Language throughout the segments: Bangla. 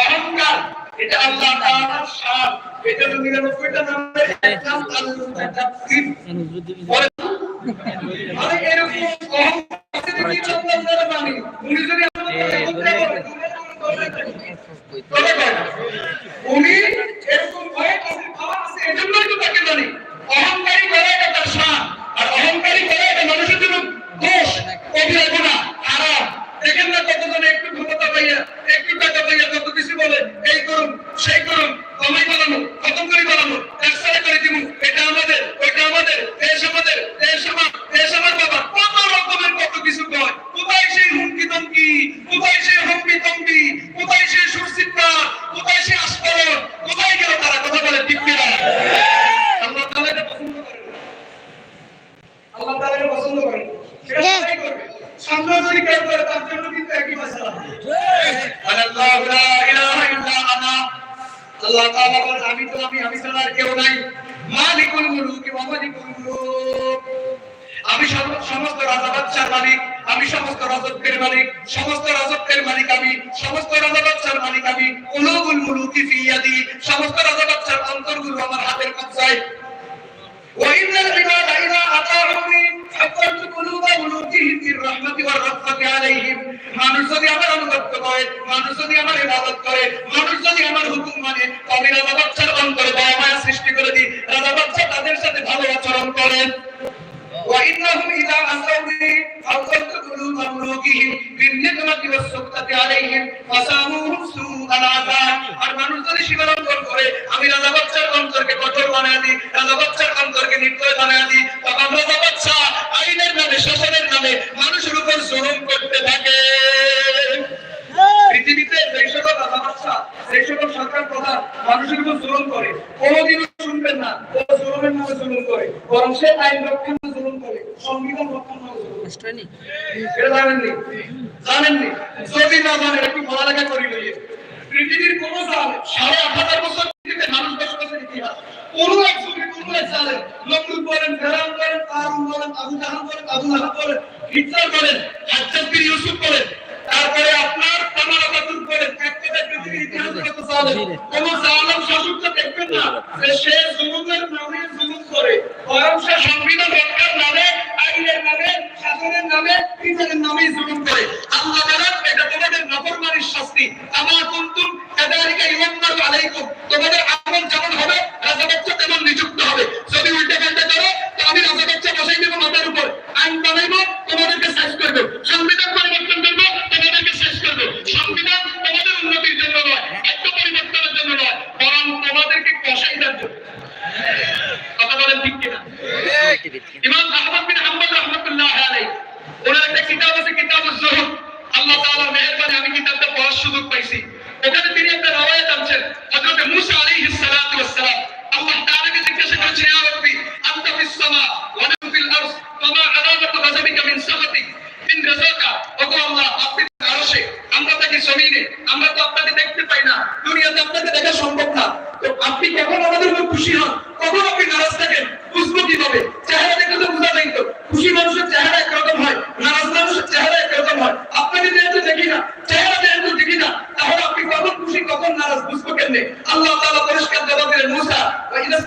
অহংকার, এটা আল্লাহ তাআলার শান এটা তো 99টা নামের একদম আল্লাহ পরে মানে এরকম অহংকার কি আল্লাহ মানি, উনি যদি। উনি এরকম ভয়ে কাছে খাওয়া আছে, এজন্যই তো তাকে জানি অহংকারী করে এটা তার শান আর অহংকারী করে এটা মানুষের জন্য দোষ কবিরা গুনাহ হারাম। দেখেন না কতজন একটু ক্ষমতা পাইয়া কত কিছু বলে এই করুন সেই করুন কমাই বাড়ানো খতম করে বানানো একসাথে করে দিব এটা আমাদের ওইটা আমাদের দেশ আমাদের দেশ আমার দেশ আমার বাবা কত রকমের কত কিছু কয় কোথায় সেই হুমকি তমকি কোথায় সেই হুমকি তমকি কোথায় সেই সুরসিদ্ধা কোথায় সেই আস্ফলন কোথায় গেল তারা কথা বলে ঠিক কিনা আল্লাহ তাআলা এটা পছন্দ করেন না। আল্লাহ তাআলা এটা পছন্দ করেন না। সেটা সবাই করবে সামনে যদি কেউ করে তার জন্য কিন্তু একই মাসালা আল্লাহ লা ইলাহা ইল্লা আনা আল্লাহ তাআলা বলেন আমি তো আমি আমি ছাড়া আর কেউ নাই মালিকুল মুলুক ওয়া মালিকুল মুলুক আমি সম- সমস্ত রাজা বাদশার মালিক আমি সমস্ত রাজত্বের মালিক সমস্ত রাজত্বের মালিক আমি সমস্ত রাজা বাদশার মালিক আমি উলুগুল মুলুকি ফি ইয়াদি সমস্ত রাজা বাদশার অন্তরগুলো আমার হাতের কবজায় وإن العباد إذا أطاعوني حفظت قلوب ملوكهم في الرحمة والرأفة عليهم মানুষ যদি আমার অনুগত্য করে মানুষ যদি আমার ইবাদত করে মানুষ যদি আমার হুকুম মানে আমি রাজা মানুষের করতে থাকে। পৃথিবীতে যেই সকল রাজা সেই সকল সরকার প্রধান মানুষের উপর জুলুম করে কোনোদিনও শুনবেন না ও জুলুমের নামে জুলুম করে বরং সে আইন রক্ষার নামে জুলুম করে সংবিধান রক্ষার নামে জুলুম করে। জানেননি? জানেননি? যদি না জানেন একটু পড়ালেখা করি লইয়ে। পৃথিবীর কোন জাল সাড়ে আট হাজার বছর পৃথিবীতে মানুষ বসবাসের ইতিহাস কোন এক যুগে কোন এক জালে নমরুদ বলেন ফেরাউন বলেন কারুন বলেন আবু জাহাল বলেন আবু লাহাব বলেন হিটলার বলেন হাজ্জাজ বিন ইউসুফ বলেন তারপরে আপনার কামাল আতাতুর্ক বলেন এক কথায় পৃথিবীর ইতিহাসে কত জালেম কোন জালেম শাসককে দেখবেন না যে সে জুলুমের নামে জুলুম করে বরং সে সংবিধান রক্ষার নামে আইনের নামে শাসনের নামে বিচারের নামে জুলুম করে। আল্লাহ বলেন এটা তোমাদের নাফরমানির শাস্তি। আমা কুনতুম কাদালিকা ইউমারু আলাইকুম। তোমাদের আমল যেমন হবে রাজা বাচ্চা তেমন নিযুক্ত হবে। যদি উল্টে পাল্টে করো তো আমি রাজা বাচ্চা বসাই দেবো মাথার উপর। আইন বানাইবো তোমাদেরকে শেষ করব। সংবিধান পরিবর্তন করব তোমাদেরকে শেষ করব। সংবিধান তোমাদের উন্নতির জন্য নয় একটু পরিবর্তনের জন্য নয় বরং তোমাদেরকে কষাই দেওয়ার জন্য। কথা বলেন ঠিক কিনা? ইমাম সুযোগ পাইছি। ওখানে তিনি একটা রওয়ায়াত আনছেন, হযরত মুসা আলাইহিস সালাতু ওয়াস সালাম। আল্লাহ জিজ্ঞাসা করেছেন ইয়া রাব্বি, আনতা ফিল মিন মিন ওগো আল্লাহ, আপনি আরশে, আমরা তাকে জমিনে, আমরা তো আপনাকে দেখতে পাই না, দুনিয়াতে আপনাকে দেখা সম্ভব না। তো আপনি কখন আমাদের উপর খুশি হন? কখন আপনি নারাজ থাকেন? বুঝব কীভাবে? চেহারা দেখলে তো বোঝা যায় তো। খুশি মানুষের চেহারা নারাজ আল্লাহ তাআলা পরিষ্কার জবাব দিলেন, মুসা, ওয়া ইযা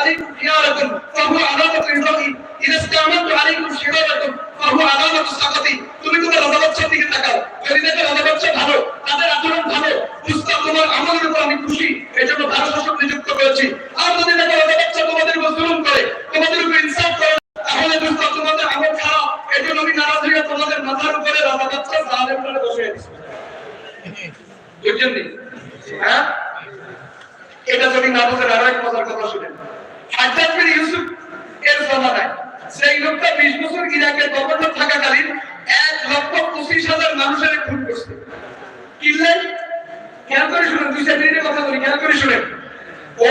আলাইকুম খিয়ারাতুন ফাহু আলামাতু ইরাহি ইযা আলাইকুম শিরারাতুন ফাহু আলামাতু সাকাতি। তুমি তোমার রাজা দিকে তাকাও। যদি দেখো রাজা ভালো, তাদের আচরণ ভালো। বুঝতাম তোমার আমলের উপর আমি খুশি। এজন্য ভালো শাসক নিযুক্ত করেছি। আর যদি দেখো রাজা তোমাদের উপর জুলুম করে, তোমাদের উপর ইনসাফ করে, তাহলে বুঝতাম তোমাদের আমল খারাপ। এজন্য আমি নারাজ হয়ে তোমাদের মাথার উপরে রাজা জালেম করে বসে আছি। বুঝছেন হ্যাঁ? এটা যদি না বুঝেন আরও এক মজার শুনেন। হাজার ইউসুফ এর জমানায়, সেই লোকটা বিশ বছর ইরাকের গভর্নর থাকাকালীন এক লক্ষ পঁচিশ হাজার মানুষের খুন করছে। কিনলেন? খেয়াল করে শুনেন, দুই চার মিনিটের কথা বলি, খেয়াল করে শুনেন। ও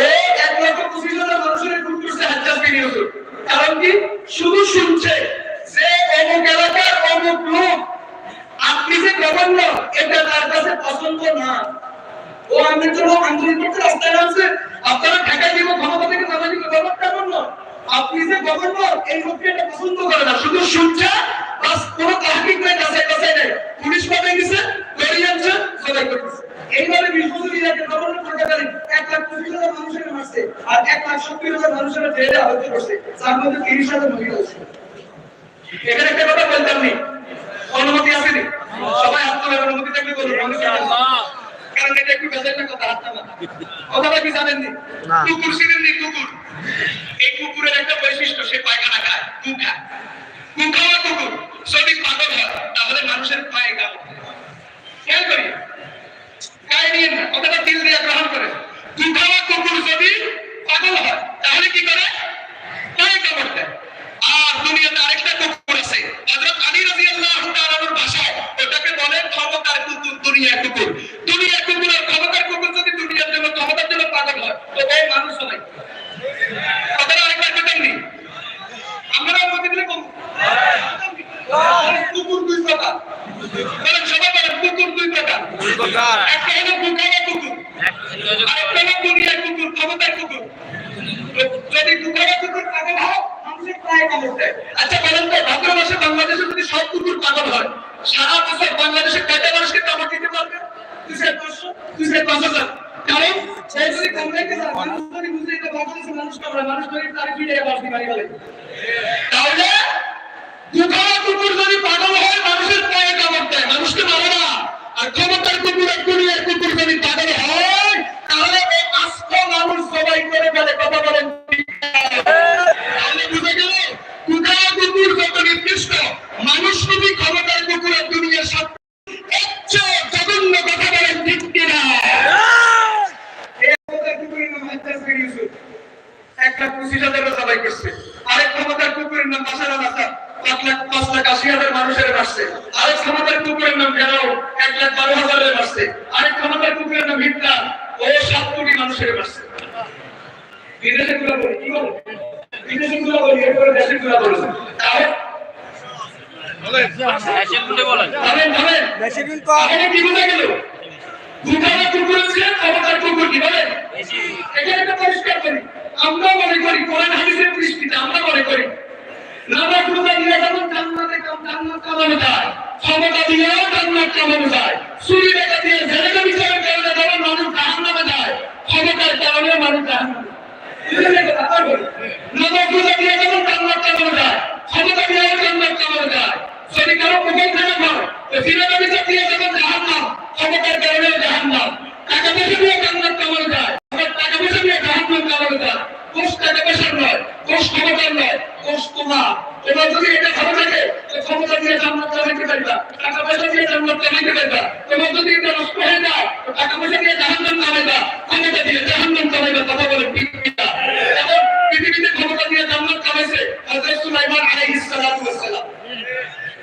এক লক্ষ পঁচিশ হাজার মানুষের খুন করছে হাজ্জাজ বিন ইউসুফ কারণ কি শুধু শুনছে যে অমুক এলাকার অমুক লোক আপনি যে গভর্নর এটা তার কাছে পছন্দ না ও আমাদের জন্য আন্দোলন করতে রাস্তায় নামছে আপনারা ঢাকায় দিব ক্ষমতা থেকে নামা দিব ব্যাপারটা এমন না আপনি যে গভর্নর এই লোককে এটা পছন্দ করে না শুধু শুনছে বাস কোনো তাহকিক নাই কাছে কাছে নেই পুলিশ পাবে গেছে ধরে আনছে সবাই করতেছে এই এক লাখ পঁচিশ আর এক লাখ সত্তর হাজার মানুষের জেলে আহত করছে তার মধ্যে তিরিশ হাজার মহিলা আছে। এখানে একটা কথা বলতাম নি। অনুমতি আসেনি। সবাই হাত তোলার অনুমতি থাকলে বলুন। অনুমতি কারণ এটা একটু বেজার কথা হাত কথাটা কি জানেন নি? না। কুকুর ছিলেন নি? কুকুর। এই কুকুরের একটা বৈশিষ্ট্য সে পায়খানা খায় কুকা কুখাওয়া কুকুর যদি পাগল হয় তাহলে মানুষের পায়ে কামড় দেয়। খেয়াল করি গায়ে নিয়ে না কথাটা দিল দিয়ে গ্রহণ করে কুখাওয়া কুকুর যদি পাগল হয় তাহলে কি করে পায়ে কামড় দেয় আর দুনিয়াতে আরেকটা কুকুর আছে হযরত আলী রাদিয়াল্লাহু তাআলার ভাষায় ওটাকে বলে ক্ষমতার কুকুর দুনিয়ার কুকুর দুনিয়ার কুকুর আর ক্ষমতার কুকুর যদি দুনিয়ার জন্য ক্ষমতার জন্য পাগল হয় তো ওই মানুষ নয় কথাটা আরেকবার কেটেননি আমরা অনুমতি দিলে কম কুকুর দুই প্রকার বলেন সবাই বলেন কুকুর দুই প্রকার একটা হলো কুকারা কুকুর আরেকটা হলো দুনিয়ার কুকুর ক্ষমতার কুকুর যদি কুকারা কুকুর পাগল হয় মানুষের প্রায় কামড় দেয় আচ্ছা বলেন তো ভাদ্র মাসে বাংলাদেশে যদি সব কুকুর হয়, সারা বছর মানুষকে কামড় দিতে পারবে? মানুষের পায়ে কামড় দেয়, মানুষকে মারে আর ক্ষমতার কুকুর কুকুর যদি পাগল হয় লাখ আশি হাজার মানুষের মারছে আরেক ক্ষমতার কুকুরের নাম ফেরাও এক লাখ বারো হাজারের মারছে আরেক ক্ষমতার কুকুরের নাম হিটলার ও সাত কোটি মানুষের মারছে বিদেশে গুলা বলি কি বলো? বিদেশে গুলা বলি এরপরে দেশে গুলা বলো। তাহলে ভাবেন ভাবেন তাহলে কি বোঝা গেল? দুখানা কুকুর হচ্ছে ক্ষমতার কুকুর কি? বলেন। এখানে একটা পরিষ্কার করি। আমরা মনে করি কোরআন হাদিসের দৃষ্টিতে আমরা মনে করি নামাজ রোজা দিয়ে যেমন জান্নাতে জান্নাত কামানো যায় ক্ষমতা দিয়েও জান্নাত কামানো যায় চুরি টাকা দিয়ে জেলেকে বিচারের কারণে যেমন মানুষ জাহান্নামে যায় ক্ষমতার কারণে মানুষ জাহান্নামে নামাজ রোজা দিয়ে যেমন দিয়ে জান্নাত কামানো যায় আবার টাকা পয়সা দিয়ে জাহান্নাম কামানো যায় কোষ টাকা পয়সার নয় কোষ ক্ষমতার নয় কোষ তোমার এবার যদি এটা ভালো থাকে তো ক্ষমতা দিয়ে জান্নাত কামাইতে পারবা টাকা পয়সা দিয়ে জান্নাত কামাইতে পারবা তোমার যদি এটা নষ্ট হয়ে যায় তো টাকা পয়সা দিয়ে জাহান্নাম কামাইবা ক্ষমতা দিয়ে জাহান্নাম কামাইবা কথা বলে ঠিক কিনা? এখন পৃথিবীতে ক্ষমতা দিয়ে জান্নাত কামাইছে হযরত সুলাইমান আলাইহিস সালাতু ওয়াস সালাম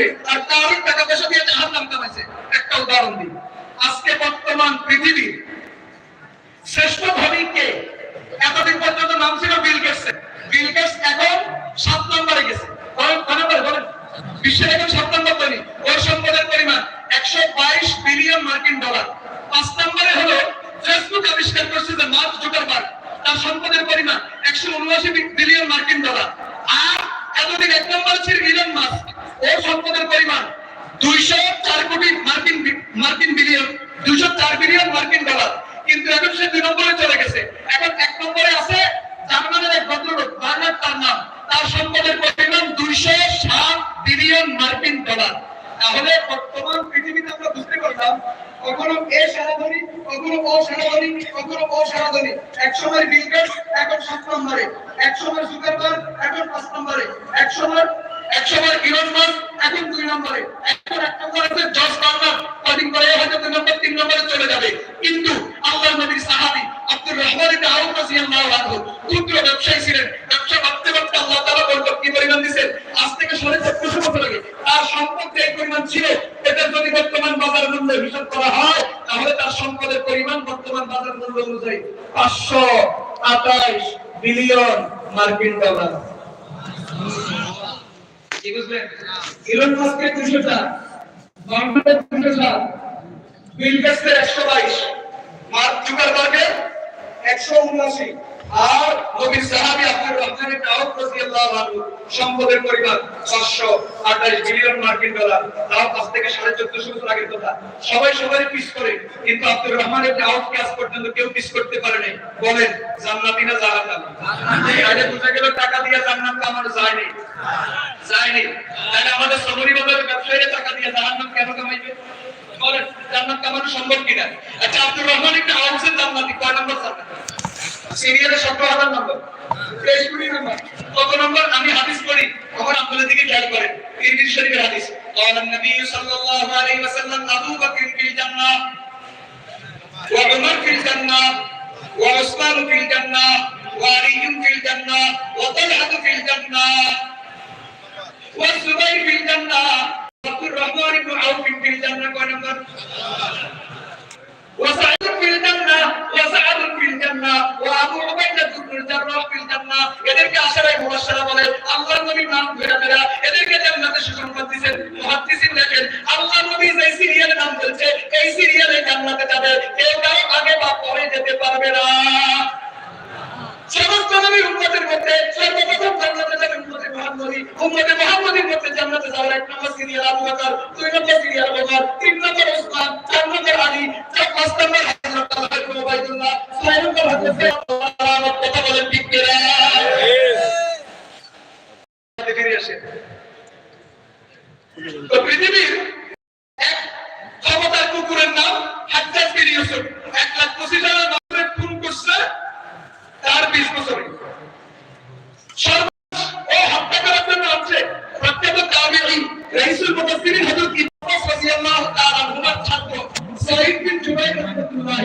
কামাইছে আর তার টাকা পয়সা দিয়ে জাহান্নাম কামাইছে। একটা উদাহরণ দিই। আজকে বর্তমান পৃথিবীর শ্রেষ্ঠ ধনী কে? এতদিন পর্যন্ত নাম ছিল বিল গেটস। বিল গেটস এখন সাত নম্বরে গেছে। বিশ্বের এখন সাত নম্বর ধনী। ওর সম্পদের পরিমাণ একশো বাইশ বিলিয়ন মার্কিন ডলার। পাঁচ নম্বরে হলো ফেসবুক আবিষ্কার করছে যে মার্ক জুকারবার্গ। তার সম্পদের পরিমাণ একশো উনআশি বিলিয়ন মার্কিন ডলার। আর এতদিন এক নম্বর ছিল ইলন মাস্ক। ওর সম্পদের পরিমাণ দুইশো চার কোটি মার্কিন মার্কিন বিলিয়ন, দুইশো চার বিলিয়ন মার্কিন ডলার। কিন্তু এখন সে দুই নম্বরে চলে গেছে। এখন এক নম্বরে আছে জার্মানের এক ভদ্রলোক, বার্নার্ড তার নাম। তার সম্পদের পরিমাণ দুইশো সাত বিলিয়ন মার্কিন ডলার। তাহলে বর্তমান পৃথিবীতে আমরা বুঝতে পারলাম, কখনো এ সারাধনী, কখনো ও সারাধনী, কখনো ও সারাধনী। এক সময় বিল এখন সাত নম্বরে। এক সময় জুকারবার্গ এখন পাঁচ নম্বরে। এক সময় এক সময় ইলন মাস্ক এখন দুই নম্বরে। এখন এক নম্বরে আছে জর্জ বার্নার কদিন পরে হয়তো দুই নম্বর, তিন নম্বরে চলে যাবে। কিন্তু আল্লাহর নবীর সাহাবী আব্দুর রহমান ইবনে আউফ রাদিয়াল্লাহু আনহু ক্ষুদ্র ব্যবসায়ী ছিলেন। ব্যবসা ভাবতে ভাবতে আল্লাহ তাআলা বরকত কি পরিমাণ দিবেন আজ থেকে সাড়ে চোদ্দশো বছর আগে। তার সম্পদ যে পরিমাণ ছিল। এটা যদি বর্তমান বাজার মূল্য হিসাব করা হয়, তাহলে তার সম্পদের পরিমাণ মূল্য অনুযায়ী পাঁচশো আঠাইশ বিলিয়ন মার্কিন ডলার। কি বুঝলেন? ইলন মাস্কের দুশোটা মার্কেটের দুশোটা বিল গেটসের একশো বাইশ মার্ক জুকারবার্গের একশো উনআশি, আর নবীর সাহাবী ইবনে আউফ রাদিয়াল্লাহু আনহু। সম্পদের পরিমাণ 528 বিলিয়ন মার্কিন ডলার। তাও আজ থেকে 1450 বছর আগের কথা। সবাই সবাই পিস করে, কিন্তু আব্দুর রহমান ইবনে আউফ কে আজ পর্যন্ত কেউ পিস করতে পারেনি বলেন, জান্নাতি না জাহান্নামী? আগে বুঝা গেল টাকা দিয়ে জান্নাত কামানো যায়নি যায়নি আমাদের সবরি টাকা দিয়ে জাহান্নাম কেন কামাইবে? বলেন, জান্নাত কামানো সম্ভব কিনা? আচ্ছা আব্দুর রহমান ইবনে আউফের জান্নাতি। কয় নম্বর জান্নাত? সিরিয়ালে সতেরো হাজার নম্বর। তেইশ কোটি নম্বর কত নম্বর আমি হাদিস পড়ি আমার আপনাদের দিকে খেয়াল করেন তিরমিজি শরীফের হাদিস قال النبي صلى الله عليه وسلم ابو بكر في الجنه وعمر في الجنه وعثمان في الجنه وعلي في الجنه وطلحه في الجنه والزبير في الجنه عبد الرحمن بن عوف في الجنه كم نمبر وسعد في الجنة وسعد في الجنة وأبو গুলজার মাহফিল জান্নাত। এদেরকে আশারাই মুবাশশারা বলে আল্লাহর নবীর নাম ধরে ধরে এদেরকে জান্নাতে সুসংবাদ দিবেন মুহাদ্দিসিন লেখেন আল্লাহর নবী যে সিরিয়ালে নাম বলছে, এই সিরিয়ালে জান্নাতে যাবে। কেউ কারও আগে বা পরে যেতে পারবে না। সমস্ত নবীর উম্মতের মধ্যে, সর্বপ্রথম জান্নাতে যাবে উম্মতে মুহাম্মদী। উম্মতে মুহাম্মদীর মধ্যে জান্নাতে যাওয়ার এক নম্বর সিরিয়াল আবু বকর, দুই নম্বর সিরিয়াল ওমর তিন নম্বর ওসমান, চার নম্বর আলী পাঁচ নম্বর হযরত আলী ইবনে উবাইদুল্লাহ ছয় নম্বর হযরত ফিরে আসে। তো পৃথিবীর